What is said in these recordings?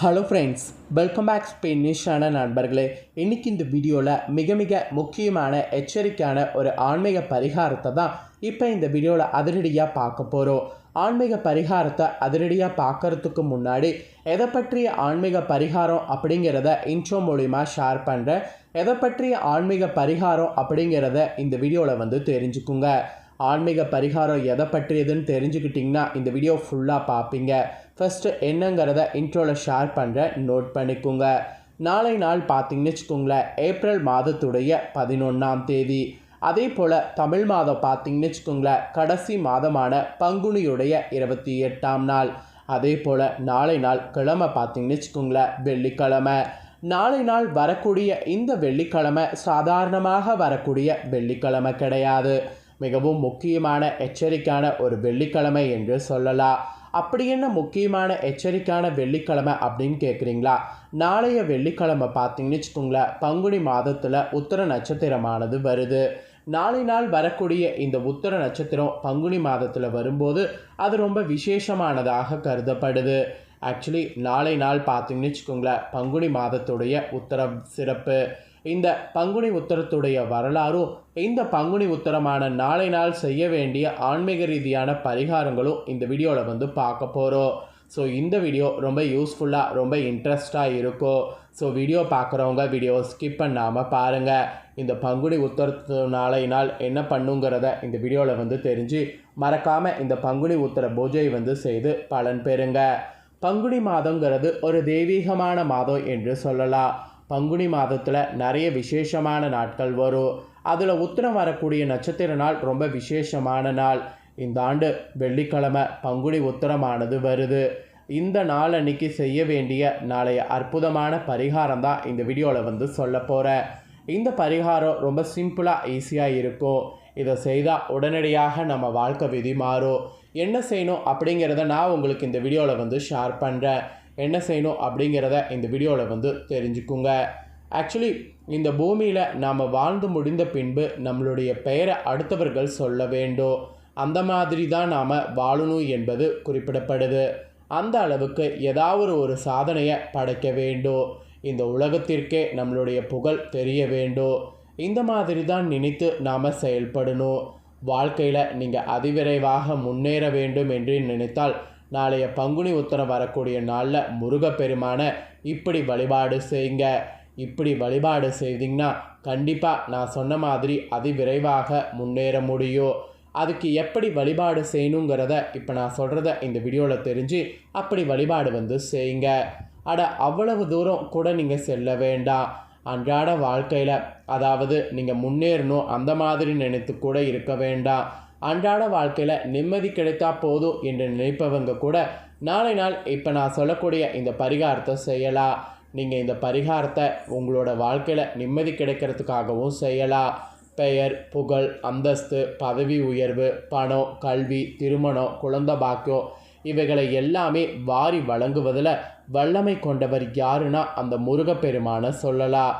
Hello friends welcome back ஸ்பெயினிஷான நண்பர்களே. இன்றைக்கி இந்த வீடியோவில் மிக மிக முக்கியமான எச்சரிக்கையான ஒரு ஆன்மீக பரிகாரத்தை தான் இப்போ இந்த வீடியோவில் அதிரடியாக பார்க்க போகிறோம் ஆன்மீக பரிகாரத்தை அதிரடியாக பார்க்கறதுக்கு முன்னாடி எதை பற்றிய ஆன்மீக பரிகாரம் அப்படிங்கிறத இன்ட்ரோ மூலிமா ஷேர் பண்ணுறேன் எதை பற்றிய ஆன்மீக பரிகாரம் அப்படிங்கிறத இந்த வீடியோவில் வந்து தெரிஞ்சுக்குங்க. ஆன்மீக பரிகாரம் எதை பற்றியதுன்னு தெரிஞ்சுக்கிட்டிங்கன்னா இந்த வீடியோ ஃபுல்லாக பார்ப்பீங்க. ஃபஸ்ட்டு என்னங்கிறத இன்ட்ரோவில் ஷேர் பண்ணுறேன் நோட் பண்ணிக்கோங்க. நாளை நாள் பார்த்தீங்கன்னு வச்சுக்கோங்களேன் ஏப்ரல் மாதத்துடைய பதினொன்றாம் தேதி. அதே போல் தமிழ் மாதம் பார்த்தீங்கன்னு வச்சுக்கோங்களேன் கடைசி மாதமான பங்குனியுடைய இருபத்தி எட்டாம் நாள். அதே போல் நாளை நாள் கிழமை பார்த்தீங்கன்னு வச்சுக்கோங்களேன் வெள்ளிக்கிழமை. நாளை நாள் வரக்கூடிய இந்த வெள்ளிக்கிழமை சாதாரணமாக வரக்கூடிய வெள்ளிக்கிழமை கிடையாது. மிகவும் முக்கியமான எச்சரிக்கையான ஒரு வெள்ளிக்கிழமை என்று சொல்லலாம். அப்படி என்ன முக்கியமான எச்சரிக்கையான வெள்ளிக்கிழமை அப்படின்னு கேட்குறீங்களா நாளைய வெள்ளிக்கிழமை பார்த்தீங்கன்னு வச்சுக்கோங்களேன் பங்குனி மாதத்தில் உத்தர நட்சத்திரமானது வருது. நாளை நாள் வரக்கூடிய இந்த உத்தர நட்சத்திரம் பங்குனி மாதத்தில் வரும்போது அது ரொம்ப விசேஷமானதாக கருதப்படுது. ஆக்சுவலி நாளை நாள் பார்த்தீங்கன்னு வச்சுக்கோங்களேன் பங்குனி மாதத்துடைய உத்தரம் சிறப்பு. இந்த பங்குனி உத்தரத்துடைய வரலாறும் இந்த பங்குனி உத்தரமான நாளை நாள் செய்ய வேண்டிய ஆன்மீக ரீதியான பரிகாரங்களும் இந்த வீடியோவில் வந்து பார்க்க போகிறோம் ஸோ இந்த வீடியோ ரொம்ப யூஸ்ஃபுல்லாக ரொம்ப இன்ட்ரெஸ்டாக இருக்கும். ஸோ வீடியோ பார்க்குறவங்க வீடியோ ஸ்கிப் பண்ணாமல் பாருங்கள் இந்த பங்குனி உத்தரத்து நாளை நாள் என்ன பண்ணுங்கிறத இந்த வீடியோவில் வந்து தெரிஞ்சு மறக்காமல் இந்த பங்குனி உத்தர பூஜை வந்து செய்து பலன் பெறுங்க. பங்குனி மாதங்கிறது ஒரு தெய்வீகமான மாதம் என்று சொல்லலாம். பங்குனி மாதத்தில் நிறைய விசேஷமான நாட்கள் வரும். அதில் உத்தரம் வரக்கூடிய நட்சத்திர நாள் ரொம்ப விசேஷமான நாள். இந்த ஆண்டு வெள்ளிக்கிழமை பங்குனி உத்தரமானது வருது. இந்த நாள் அன்னைக்கு செய்ய வேண்டிய நாளைய அற்புதமான பரிகாரம் தான் இந்த வீடியோவில் வந்து சொல்ல போகிறேன் இந்த பரிகாரம் ரொம்ப சிம்பிளாக ஈஸியாக இருக்கும். இதை செய்தால் உடனடியாக நம்ம வாழ்க்கை விதி மாறும். என்ன செய்யணும் அப்படிங்கிறத நான் உங்களுக்கு இந்த வீடியோவில் வந்து ஷேர் பண்ணுறேன் என்ன செய்யணும் அப்படிங்கிறத இந்த வீடியோவில் வந்து தெரிஞ்சுக்குங்க. ஆக்சுவலி இந்த பூமியில் நாம் வாழ்ந்து முடிந்த பின்பு நம்மளுடைய பெயரை அடுத்தவர்கள் சொல்ல வேண்டும். அந்த மாதிரி தான் நாம் வாழணும் என்பது குறிப்பிடப்படுது. அந்த அளவுக்கு ஏதாவது ஒரு சாதனையை படைக்க வேண்டும். இந்த உலகத்திற்கே நம்மளுடைய புகழ் தெரிய வேண்டும். இந்த மாதிரி தான் நினைத்து நாம் செயல்படணும். வாழ்க்கையில் நீங்கள் அதிவிரைவாக முன்னேற வேண்டும் என்று நினைத்தால் நாளைய பங்குனி உத்தரம் வரக்கூடிய நாளில் முருகப்பெருமான இப்படி வழிபாடு செய்யுங்க. இப்படி வழிபாடு செய்தீங்கன்னா கண்டிப்பாக நான் சொன்ன மாதிரி அதிவிரைவாக முன்னேற முடியும். அதுக்கு எப்படி வழிபாடு செய்யணுங்கிறத இப்போ நான் சொல்கிறத இந்த வீடியோவில் தெரிஞ்சு அப்படி வழிபாடு வந்து செய்யுங்க. அட அவ்வளவு தூரம் கூட நீங்கள் செல்ல வேண்டாம். அன்றாட வாழ்க்கையில் அதாவது நீங்கள் முன்னேறணும் அந்த மாதிரி நினைத்து கூட இருக்க வேண்டாம். அன்றாட வாழ்க்கையில் நிம்மதி கிடைத்தா போதும் என்று நினைப்பவங்க கூட நாளை நாள் இப்போ நான் சொல்லக்கூடிய இந்த பரிகாரத்தை செய்யலாம். நீங்கள் இந்த பரிகாரத்தை உங்களோட வாழ்க்கையில் நிம்மதி கிடைக்கிறதுக்காகவும் செய்யலாம். பெயர் புகழ் அந்தஸ்து பதவி உயர்வு பணம் கல்வி திருமணம் குழந்த பாக்கியம் இவைகளை எல்லாமே வாரி வழங்குவதில் வல்லமை கொண்டவர் யாருன்னா அந்த முருகப்பெருமானை சொல்லலாம்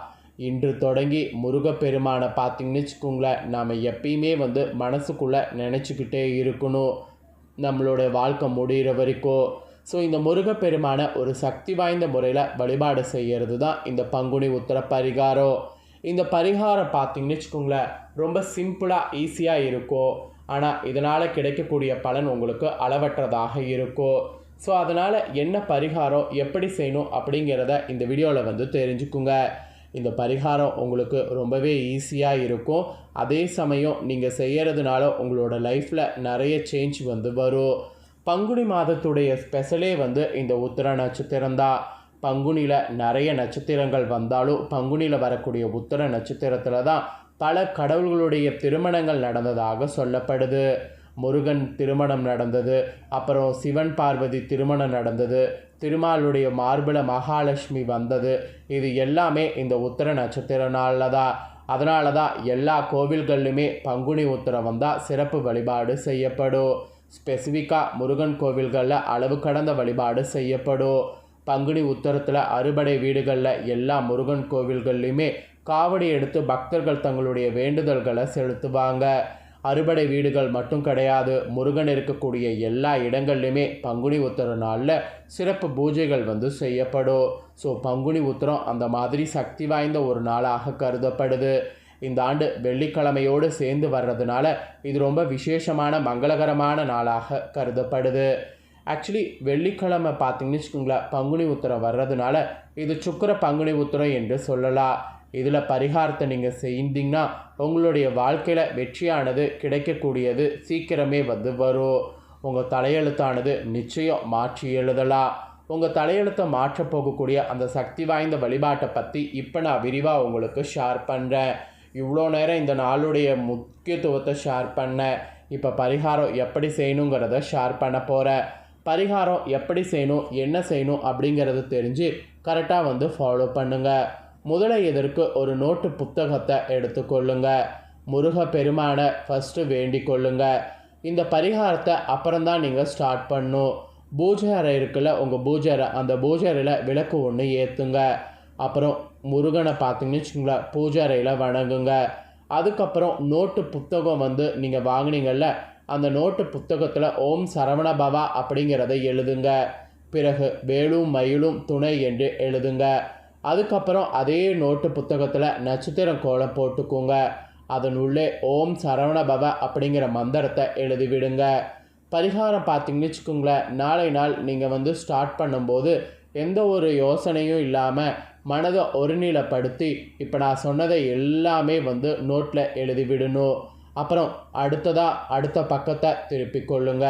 இன்று தொடங்கி முருகப்பெருமானை பார்த்தீங்கன்னு வச்சுக்கோங்களேன் நாம் எப்பயுமே வந்து மனசுக்குள்ளே நினச்சிக்கிட்டே இருக்கணும். நம்மளோட வாழ்க்கை முடிகிற வரைக்கும். ஸோ இந்த முருகப்பெருமானை ஒரு சக்தி வாய்ந்த முறையில் வழிபாடு செய்கிறது தான் இந்த பங்குனி உத்தர பரிகாரம். இந்த பரிகாரம் பார்த்தீங்கன்னு வச்சுக்கோங்களேன் ரொம்ப சிம்பிளாக ஈஸியாக இருக்கும். ஆனால் இதனால் கிடைக்கக்கூடிய பலன் உங்களுக்கு அளவற்றதாக இருக்கும். ஸோ அதனால் என்ன பரிகாரம் எப்படி செய்யணும் அப்படிங்கிறத இந்த வீடியோவில் வந்து தெரிஞ்சுக்குங்க. இந்த பரிகாரம் உங்களுக்கு ரொம்பவே ஈஸியாக இருக்கும். அதே சமயம் நீங்கள் செய்கிறதுனால உங்களோட லைஃப்பில் நிறைய சேஞ்ச் வந்து வரும். பங்குனி மாதத்துடைய ஸ்பெஷலே வந்து இந்த உத்திர நட்சத்திரம் தான். பங்குனியில் நிறைய நட்சத்திரங்கள் வந்தாலும் பங்குனியில் வரக்கூடிய உத்திர நட்சத்திரத்தில் தான் பல கடவுள்களுடைய திருமணங்கள் நடந்ததாக சொல்லப்படுது. முருகன் திருமணம் நடந்தது. அப்புறம் சிவன் பார்வதி திருமணம் நடந்தது. திருமாலுடைய மார்பிள மகாலட்சுமி வந்தது. இது எல்லாமே இந்த உத்தர நட்சத்திர நாளில் தான். அதனால தான் எல்லா கோவில்கள்லையுமே பங்குனி உத்திரம் வந்தால் சிறப்பு வழிபாடு செய்யப்படும். ஸ்பெசிஃபிக்காக முருகன் கோவில்களில் அளவு கடந்த வழிபாடு செய்யப்படும். பங்குனி உத்தரத்தில் அறுபடை வீடுகளில் எல்லா முருகன் கோவில்கள்லையுமே காவடி எடுத்து பக்தர்கள் தங்களுடைய வேண்டுதல்களை செலுத்துவாங்க. அறுபடை வீடுகள் மட்டும் கிடையாது முருகன் இருக்கக்கூடிய எல்லா இடங்கள்லையுமே பங்குனி உத்தர நாளில் சிறப்பு பூஜைகள் வந்து செய்யப்படும். ஸோ பங்குனி உத்திரம் அந்த மாதிரி சக்தி வாய்ந்த ஒரு நாளாக கருதப்படுது. இந்த ஆண்டு வெள்ளிக்கிழமையோடு சேர்ந்து வர்றதுனால இது ரொம்ப விசேஷமான மங்களகரமான நாளாக கருதப்படுது. ஆக்சுவலி வெள்ளிக்கிழமை பார்த்தீங்கன்னு வச்சுக்கோங்களேன் பங்குனி உத்திரம் வர்றதுனால இது சுக்கர பங்குனி உத்திரம் என்று சொல்லலாம். இதில் பரிகாரத்தை நீங்கள் செய்தீங்கன்னா உங்களுடைய வாழ்க்கையில் வெற்றியானது கிடைக்கக்கூடியது சீக்கிரமே வந்து வரும். உங்கள் தலையெழுத்தானது நிச்சயம் மாற்றி எழுதலாம். உங்கள் தலையெழுத்தை மாற்ற போகக்கூடிய அந்த சக்தி வாய்ந்த வழிபாட்டை பற்றி இப்போ நான் விரிவாக உங்களுக்கு ஷேர் பண்ணுறேன் இவ்வளோ நேரம் இந்த நாளுடைய முக்கியத்துவத்தை ஷேர் பண்ணேன் இப்போ பரிகாரம் எப்படி செய்யணுங்கிறத ஷேர் பண்ண போகிறேன் பரிகாரம் எப்படி செய்யணும் என்ன செய்யணும் அப்படிங்கிறது தெரிஞ்சு கரெக்டாக வந்து ஃபாலோ பண்ணுங்கள் முதல்ல இதற்கு ஒரு நோட்டு புத்தகத்தை எடுத்துக்கொள்ளுங்க. முருக பெருமானை ஃபஸ்ட்டு வேண்டிக் கொள்ளுங்க. இந்த பரிகாரத்தை அப்புறம்தான் நீங்கள் ஸ்டார்ட் பண்ணும் பூஜை அறை இருக்குல்ல உங்கள் பூஜை அறை அந்த பூஜை அறையில் விளக்கு ஒன்று ஏற்றுங்க அப்புறம் முருகனை பார்த்தீங்கன்னு வச்சுக்கோங்களேன் பூஜை அறையில் வணங்குங்க. அதுக்கப்புறம் நோட்டு புத்தகம் வந்து நீங்கள் வாங்கினீங்கல்ல அந்த நோட்டு புத்தகத்தில் ஓம் சரவண பவா அப்படிங்கிறத எழுதுங்க. பிறகு வேலும் மயிலும் துணை என்று எழுதுங்க. அதுக்கப்புறம் அதே நோட்டு புத்தகத்தில் நட்சத்திரம் கோலம் போட்டுக்கோங்க. அதனுள்ளே ஓம் சரவண பவ அப்படிங்கிற மந்திரத்தை எழுதி விடுங்க பரிகாரம் பார்த்தீங்கன்னு வச்சுக்கோங்களேன் நாளை நாள் நீங்கள் வந்து ஸ்டார்ட் பண்ணும்போது எந்த ஒரு யோசனையும் இல்லாமல் மனதை ஒருநிலைப்படுத்தி இப்போ நான் சொன்னதை எல்லாமே வந்து நோட்டில் எழுதி விடணும் அப்புறம் அடுத்ததாக அடுத்த பக்கத்தை திருப்பி கொள்ளுங்க.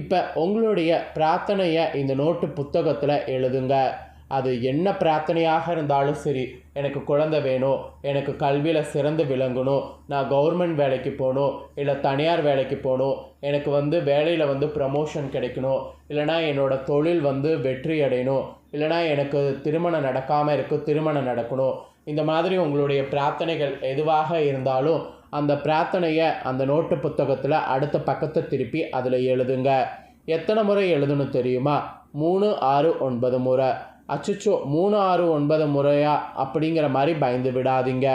இப்போ உங்களுடைய பிரார்த்தனையை இந்த நோட்டு புத்தகத்தில் எழுதுங்க. அது என்ன பிரார்த்தனையாக இருந்தாலும் சரி எனக்கு குழந்தை வேணும் எனக்கு கல்வியில் சிறந்து விளங்கணும் நான் கவர்மெண்ட் வேலைக்கு போகணும் இல்லை தனியார் வேலைக்கு போகணும் எனக்கு வந்து வேலையில் வந்து ப்ரமோஷன் கிடைக்கணும் இல்லைனா என்னோடய தொழில் வந்து வெற்றி அடையணும் இல்லைனா எனக்கு திருமணம் நடக்காமல் இருக்கு திருமணம் நடக்கணும். இந்த மாதிரி உங்களுடைய பிரார்த்தனைகள் எதுவாக இருந்தாலும் அந்த பிரார்த்தனையை அந்த நோட்டு புத்தகத்தில் அடுத்த பக்கத்தை திருப்பி அதில் எழுதுங்க. எத்தனை முறை எழுதணும் தெரியுமா? மூணு ஆறு ஒன்பது முறை. அச்சச்சோ மூணு ஆறு ஒன்பது முறையா? அப்படிங்கிற மாதிரி பயந்து விடாதீங்க.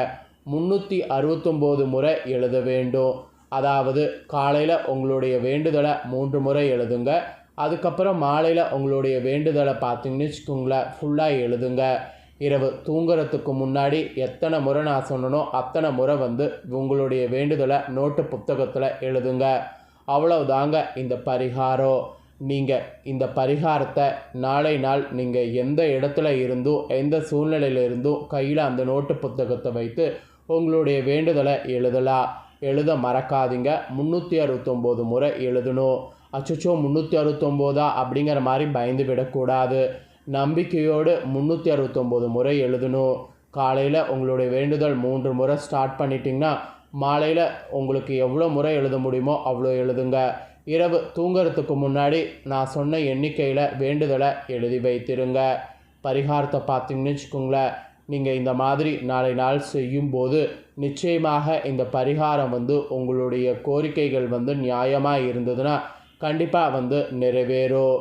முந்நூற்றி அறுபத்தொம்போது முறை எழுத வேண்டும். அதாவது காலையில் உங்களுடைய வேண்டுதலை மூன்று முறை எழுதுங்க. அதுக்கப்புறம் மாலையில் உங்களுடைய வேண்டுதலை பார்த்தீங்கன்னு வச்சுக்கோங்களேன் ஃபுல்லாக எழுதுங்க. இரவு தூங்குறதுக்கு முன்னாடி எத்தனை முறை நான் சொன்னனோ அத்தனை முறை வந்து உங்களுடைய வேண்டுதலை நோட்டு புத்தகத்தில் எழுதுங்க. அவ்வளவுதாங்க இந்த பரிகாரம். நீங்கள் இந்த பரிகாரத்தை நாளை நாள் நீங்கள் எந்த இடத்துல இருந்தும் எந்த சூழ்நிலையில் இருந்தும் கையில் அந்த நோட்டு புத்தகத்தை வைத்து உங்களுடைய வேண்டுதலை எழுதலாம் எழுத மறக்காதீங்க. முந்நூற்றி அறுபத்தொம்போது முறை எழுதணும். அச்சச்சோ முந்நூற்றி அறுபத்தொம்போதா? அப்படிங்கிற மாதிரி பயந்து விடக்கூடாது. நம்பிக்கையோடு முந்நூற்றி அறுபத்தொம்போது முறை எழுதணும். காலையில் உங்களுடைய வேண்டுதல் மூன்று முறை ஸ்டார்ட் பண்ணிட்டீங்கன்னா மாலையில் உங்களுக்கு எவ்வளோ முறை எழுத முடியுமோ அவ்வளோ எழுதுங்க. இரவு தூங்குறதுக்கு முன்னாடி நான் சொன்ன எண்ணிக்கையில் வேண்டுதலை எழுதி வைத்திருங்க. பரிகாரத்தை பார்த்தீங்கன்னு வச்சுக்கோங்களேன். நீங்கள் இந்த மாதிரி நாளை நாள் செய்யும்போது நிச்சயமாக இந்த பரிகாரம் வந்து உங்களுடைய கோரிக்கைகள் வந்து நியாயமாக இருந்ததுன்னா கண்டிப்பாக வந்து நிறைவேறும்.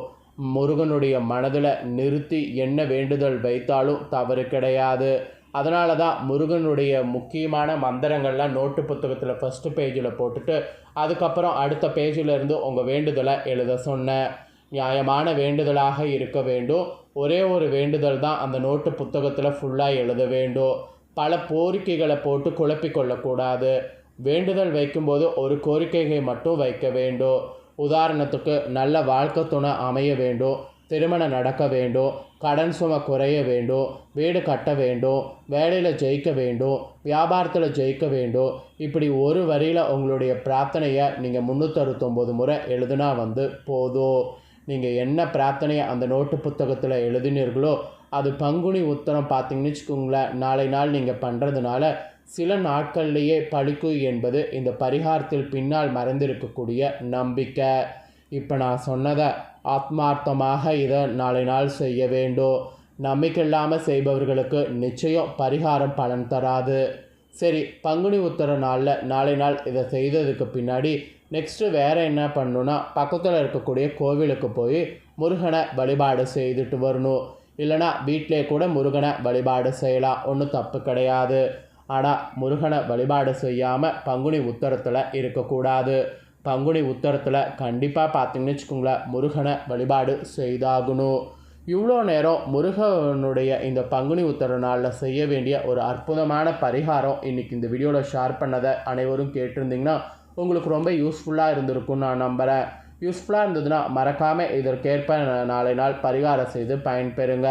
முருகனுடைய மனதில் நிறுத்தி என்ன வேண்டுதல் வைத்தாலும் தவறு கிடையாது. அதனால தான் முருகனுடைய முக்கியமான மந்திரங்கள்லாம் நோட்டு புத்தகத்தில் ஃபஸ்ட்டு பேஜில் போட்டுட்டு அதுக்கப்புறம் அடுத்த பேஜில் இருந்து உங்கள் வேண்டுதலை எழுத சொன்னேன் நியாயமான வேண்டுதலாக இருக்க வேண்டும். ஒரே ஒரு வேண்டுதல் தான் அந்த நோட்டு புத்தகத்தில் ஃபுல்லாக எழுத வேண்டும். பல கோரிக்கைகளை போட்டு குழப்பிக்கொள்ளக்கூடாது வேண்டுதல் வைக்கும்போது ஒரு கோரிக்கையை மட்டும் வைக்க வேண்டும். உதாரணத்துக்கு நல்ல வாழ்க்கை துணை அமைய வேண்டும். திருமணம் நடக்க வேண்டும் கடன் சுமை குறைய வேண்டும் வீடு கட்ட வேண்டும் வேலையில் ஜெயிக்க வேண்டும் வியாபாரத்தில் ஜெயிக்க வேண்டும் இப்படி ஒரு வரியில் உங்களுடைய பிரார்த்தனையை நீங்கள் முந்நூற்றறுபத்தொம்போது முறை எழுதுனா வந்து போதும் நீங்கள் என்ன பிரார்த்தனையை அந்த நோட்டு புத்தகத்தில் எழுதினீர்களோ அது பங்குனி உத்தரம் பார்த்தீங்கன்னு வச்சுக்கோங்களேன் நாளை நாள் நீங்கள் பண்ணுறதுனால சில நாட்கள்லேயே பழிக்கும் என்பது இந்த பரிகாரத்தில் பின்னால் மறைந்திருக்கக்கூடிய நம்பிக்கை. இப்போ நான் சொன்னதை ஆத்மார்த்தமாக இதை நாளை நாள் செய்ய வேண்டும் நம்பிக்கை இல்லாமல் செய்பவர்களுக்கு நிச்சயம் பரிகாரம் பலன் தராது. சரி பங்குனி உத்தர நாளில் நாளை நாள் இதை செய்ததுக்கு பின்னாடி நெக்ஸ்ட்டு வேறு என்ன பண்ணணுன்னா பக்கத்தில் இருக்கக்கூடிய கோவிலுக்கு போய் முருகனை வழிபாடு செய்துட்டு வரணும். இல்லைனா வீட்டிலே கூட முருகனை வழிபாடு செய்யலாம். ஒன்றும் தப்பு கிடையாது. ஆனால் முருகனை வழிபாடு செய்யாமல் பங்குனி உத்தரத்தில் இருக்கக்கூடாது. பங்குனி உத்தரத்தில் கண்டிப்பாக பார்த்தீங்கன்னு வச்சுக்கோங்களேன் முருகனை வழிபாடு செய்தாகணும். இவ்வளோ நேரம் முருகனுடைய இந்த பங்குனி உத்தர நாளில் செய்ய வேண்டிய ஒரு அற்புதமான பரிகாரம் இன்றைக்கி இந்த வீடியோவில் ஷேர் பண்ணதை அனைவரும் கேட்டிருந்தீங்கன்னா உங்களுக்கு ரொம்ப யூஸ்ஃபுல்லாக இருந்திருக்கும்னு நான் நம்புகிறேன் யூஸ்ஃபுல்லாக இருந்ததுன்னா மறக்காமல் இதற்கேற்ப நாளை நாள் பரிகாரம் செய்து பயன்பெறுங்க.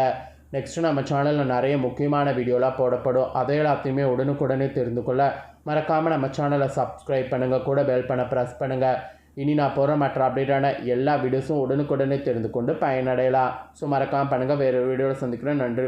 நெக்ஸ்ட்டு நம்ம சேனலில் நிறைய முக்கியமான வீடியோலாம் போடப்படும். அதை எல்லாத்தையுமே உடனுக்குடனே தெரிந்து கொள்ள மறக்காமல் நம்ம சேனலை சப்ஸ்கிரைப் பண்ணுங்கள் கூட பெல் பண்ண ப்ரெஸ் பண்ணுங்கள் இனி நான் போகிற மற்ற அப்டேட்டான எல்லா வீடியோஸும் உடனுக்குடனே தெரிந்து கொண்டு பயனடையலாம். ஸோ மறக்காமல் பண்ணுங்கள் வேறு வீடியோவில் சந்திக்கிறேன். நன்றி.